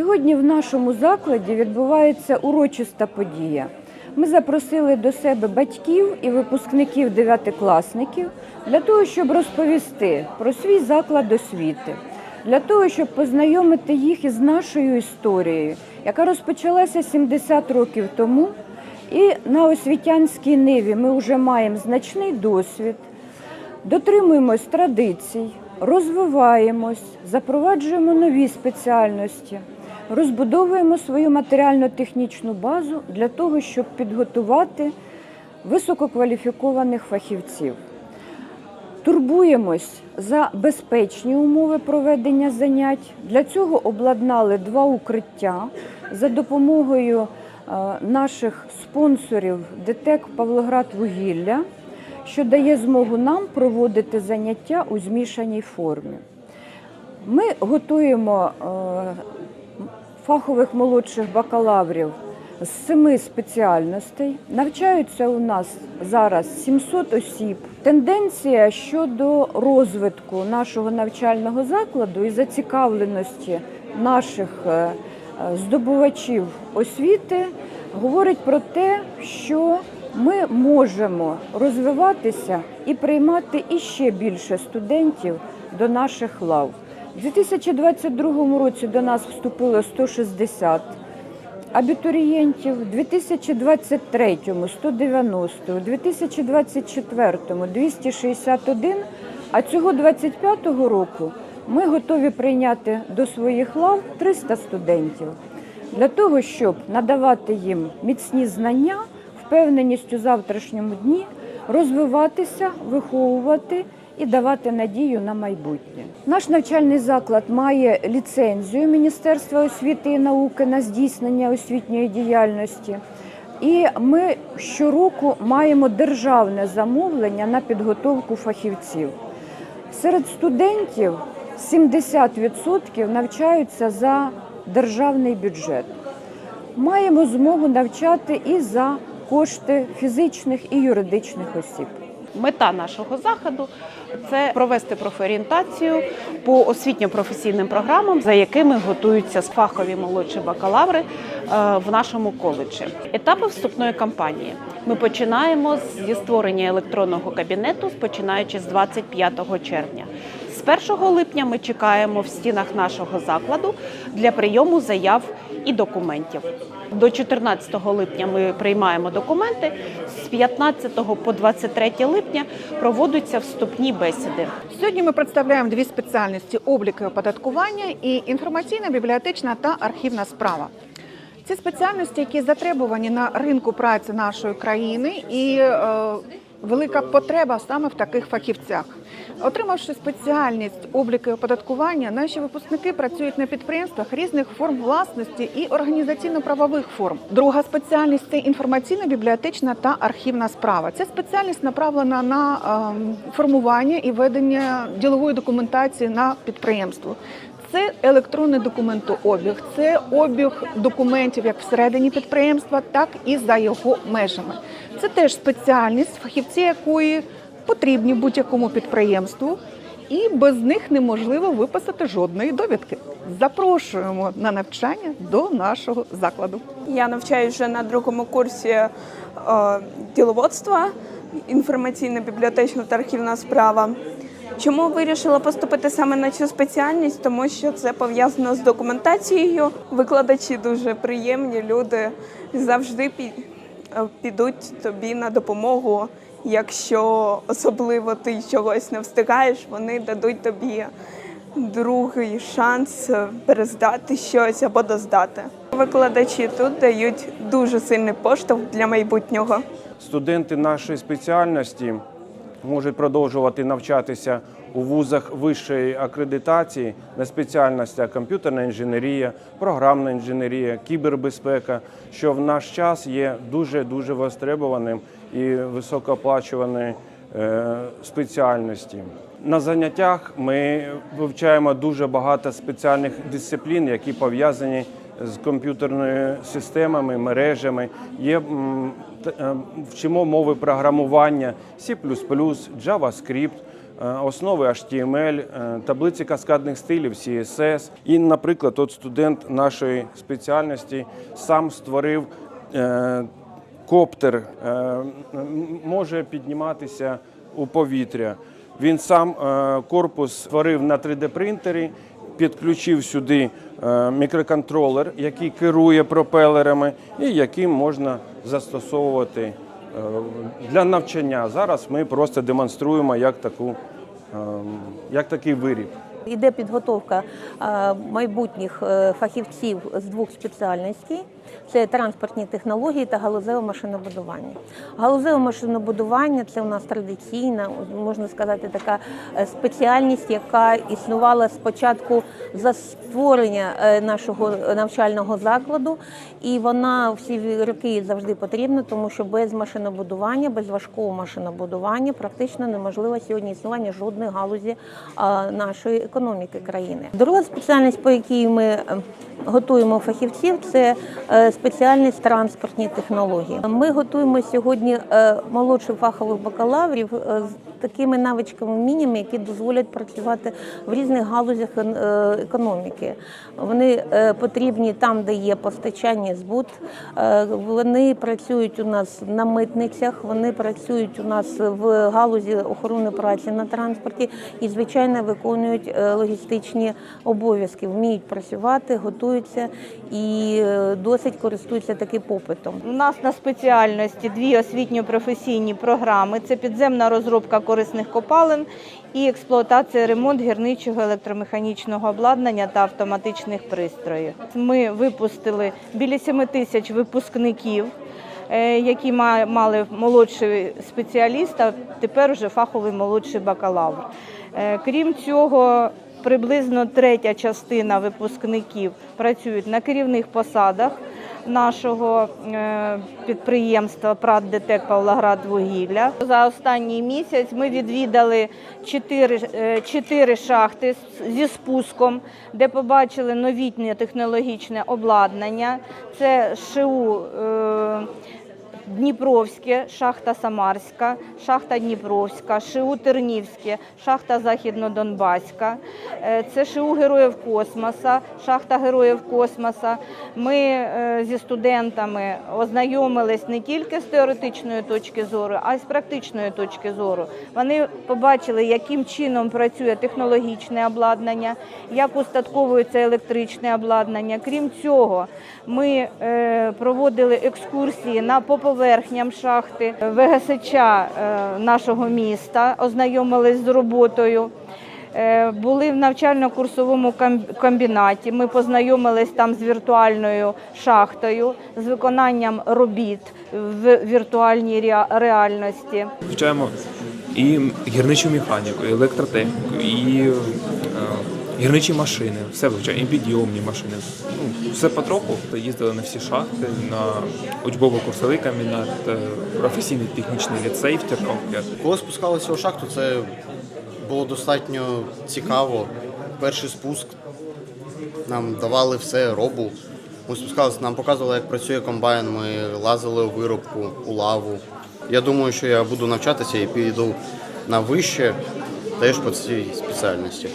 Сьогодні в нашому закладі відбувається урочиста подія. Ми запросили до себе батьків і випускників дев'ятикласників для того, щоб розповісти про свій заклад освіти, для того, щоб познайомити їх із нашою історією, яка розпочалася 70 років тому. І на освітянській ниві ми вже маємо значний досвід, дотримуємось традицій, розвиваємось, запроваджуємо нові спеціальності, розбудовуємо свою матеріально-технічну базу для того, щоб підготувати висококваліфікованих фахівців. Турбуємось за безпечні умови проведення занять. Для цього обладнали два укриття за допомогою е, наших спонсорів ДТЕК Павлоград Вугілля, що дає змогу нам проводити заняття у змішаній формі. Ми готуємо е, фахових молодших бакалаврів з семи спеціальностей. Навчаються у нас зараз 700 осіб. Тенденція щодо розвитку нашого навчального закладу і зацікавленості наших е, здобувачів освіти говорить про те, що ми можемо розвиватися і приймати іще більше студентів до наших лав. У 2022 році до нас вступило 160 абітурієнтів, у 2023 – 190, у 2024 – 261, а цього 25-го року ми готові прийняти до своїх лав 300 студентів. Для того, щоб надавати їм міцні знання, впевненість у завтрашньому дні, розвиватися, виховувати і давати надію на майбутнє. Наш навчальний заклад має ліцензію Міністерства освіти і науки на здійснення освітньої діяльності. І ми щороку маємо державне замовлення на підготовку фахівців. Серед студентів 70% навчаються за державний бюджет. Маємо змогу навчати і за кошти фізичних і юридичних осіб. Мета нашого заходу це провести профорієнтацію по освітньо-професійним програмам, за якими готуються фахові молодші бакалаври е, в нашому коледжі. Етапи вступної кампанії. Ми починаємо зі створення електронного кабінету, починаючи з 25 червня. З 1 липня ми чекаємо в стінах нашого закладу для прийому заяв і документів. До 14 липня ми приймаємо документи. З 15 по 23 липня проводяться вступні бесіди. Сьогодні ми представляємо дві спеціальності облік і оподаткування і інформаційна, бібліотечна та архівна справа. Ці спеціальності, які затребувані на ринку праці нашої країни, і е, велика потреба саме в таких фахівцях. Отримавши спеціальність обліку і оподаткування, наші випускники працюють на підприємствах різних форм власності і організаційно-правових форм. Друга спеціальність це інформаційна, бібліотечна та архівна справа. Ця спеціальність направлена на ем, формування і ведення ділової документації на підприємство. Це електронний документообіг, це обіг документів як всередині підприємства, так і за його межами. Це теж спеціальність, фахівці якої потрібні будь-якому підприємству, і без них неможливо виписати жодної довідки. Запрошуємо на навчання до нашого закладу. Я навчаюся вже на другому курсі е, діловодства, інформаційна бібліотечна та архівна справа. Чому вирішила поступити саме на цю спеціальність? Тому що це пов'язано з документацією. Викладачі дуже приємні, люди завжди пі- е, підуть тобі на допомогу. Якщо особливо ти чогось не встигаєш, вони дадуть тобі другий шанс е, перездати щось або доздати. Викладачі тут дають дуже сильний поштовх для майбутнього. Студенти нашої спеціальності можуть продовжувати навчатися у вузах вищої акредитації на спеціальностях комп'ютерна інженерія, програмна інженерія, кібербезпека, що в наш час є дуже дуже востребованим і високооплачуваною е, спеціальності. На заняттях ми вивчаємо дуже багато спеціальних дисциплін, які пов'язані з комп'ютерними системами, мережами. Є е, вчимо мови програмування C++, JavaScript, е, основи HTML, е, таблиці каскадних стилів, CSS. І, наприклад, от студент нашої спеціальності сам створив коптер, може підніматися у повітря. Він сам корпус створив на 3D-принтері, підключив сюди е, мікроконтролер, який керує пропелерами, і яким можна застосовувати е, для навчання. Зараз ми просто демонструємо як, таку, е, як такий виріб. Іде підготовка е, майбутніх фахівців з двох спеціальностей: це транспортні технології та галузеве машинобудування. Галузеве машинобудування це у нас традиційна, можна сказати, така е, спеціальність, яка існувала спочатку за створення е, нашого навчального закладу, і вона всі роки завжди потрібна, тому що без машинобудування, без важкого машинобудування практично неможливо сьогодні існування жодної галузі нашої економіки країни. Друга спеціальність, по якій ми е, готуємо фахівців, це спеціальність транспортні технології. Ми готуємо сьогодні е, молодших фахових бакалаврів е, такими навичками, мінями, які дозволять працювати в різних галузях е, економіки. Вони е, потрібні там, де є постачання, збут. Е, Вони працюють у нас на митницях, вони працюють у нас в галузі охорони праці на транспорті і, звичайно, виконують логістичні обов'язки, вміють працювати, готуються і досить користуються таким попитом. У нас на спеціальності дві освітньо-професійні програми: це підземна розробка корисних копалин і експлуатація ремонт гірничого електромеханічного обладнання та автоматичних пристроїв. Ми випустили біля 7 тисяч випускників. е, Які ма- мали молодший спеціаліст, а тепер вже фаховий молодший бакалавр. Е, Крім цього, приблизно третя частина випускників працюють на керівних посадах нашого е, підприємства ПРАТ Детек Павлоград Вугілля. За останній місяць ми відвідали чотири, е, чотири шахти зі спуском, де побачили новітнє технологічне обладнання. Це ШУ е, Дніпровське, шахта Самарська, шахта Дніпровська, ШУ Тернівське, шахта Західнодонбаська, Е, це ШУ Героїв Космоса, шахта Героїв Космоса. Ми е, зі студентами ознайомились не тільки з теоретичної точки зору, а й з практичної точки зору. Вони побачили, яким чином працює технологічне обладнання, як устатковується електричне обладнання. Крім цього, ми е, проводили екскурсії на по поверхням шахти ВГСЧ е, нашого міста, ознайомились з роботою. Е, Були в навчально-курсовому комбінаті. Ми познайомились там з віртуальною шахтою, з виконанням робіт в віртуальній реальності. Вивчаємо і гірничу механіку, і електротехніку, і е, гірничі машини, все вивчаємо, і підйомні машини. Ну, все потроху. Їздили на всі шахти, на учбово-курсовий комбінат, е, професійний технічний ліцей в Терновці. Коли спускалися у шахту, це було достатньо цікаво. Перший спуск нам давали все, робу. Ми спускалися, нам показували, як працює комбайн. Ми лазили у виробку, у лаву. Я думаю, що я буду навчатися і піду на вище теж по цій спеціальності.